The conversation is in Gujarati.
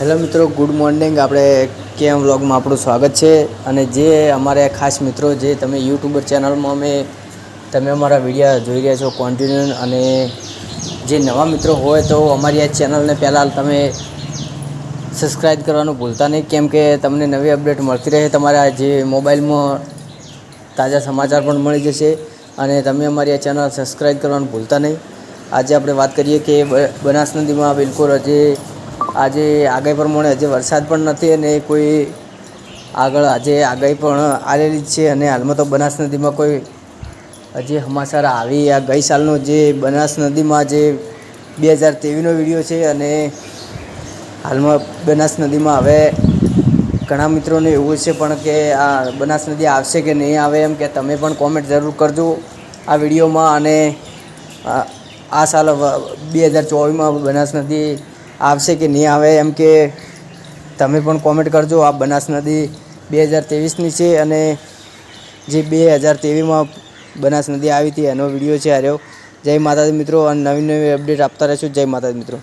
હેલો મિત્રો, ગુડ મોર્નિંગ. આપણે કેમ વ્લોગમાં આપણું સ્વાગત છે. અને જે અમારે ખાસ મિત્રો, જે તમે યુટ્યુબર ચેનલમાં અમે, તમે અમારા વિડીયા જોઈ રહ્યા છો કોન્ટિન્યુ અને જે નવા મિત્રો હોય તો અમારી આ ચેનલને પહેલાં તમે સબસ્ક્રાઈબ કરવાનું ભૂલતા નહીં. કેમ કે તમને નવી અપડેટ મળતી રહે, તમારા જે મોબાઈલમાં તાજા સમાચાર પણ મળી જશે. અને તમે અમારી આ ચેનલ સબસ્ક્રાઈબ કરવાનું ભૂલતા નહીં. આજે આપણે વાત કરીએ કે બનાસ નદીમાં બિલકુલ હજી આજે આગાહી પ્રમાણે હજી વરસાદ પણ નથી અને કોઈ આગળ આજે આગાહી પણ આવેલી જ છે અને હાલમાં તો બનાસ નદીમાં કોઈ હજી સમાચાર આવી આ ગઈ સાલનો જે બનાસ નદીમાં જે બે હજાર ત્રેવીસનો વીડિયો છે અને હાલમાં બનાસ નદીમાં હવે ઘણા મિત્રોને એવું છે પણ કે આ બનાસ નદી આવશે કે નહીં આવે એમ કે તમે પણ કોમેન્ટ જરૂર કરજો આ વિડીયોમાં અને આ સાલ બે હજાર ચોવીસમાં બનાસ નદી આવશે કે નહીં આવે, એમ કે તમે પણ કોમેન્ટ કરજો. આ બનાસ નદી બે હજાર ત્રેવીસની છે અને જે બે હજાર ત્રેવીસમાં બનાસ નદી આવી હતી, એનો વીડિયો છે આર્યો જય માતાજી મિત્રો, અને નવી નવી અપડેટ આપતા રહેશું. જય માતાજી મિત્રો.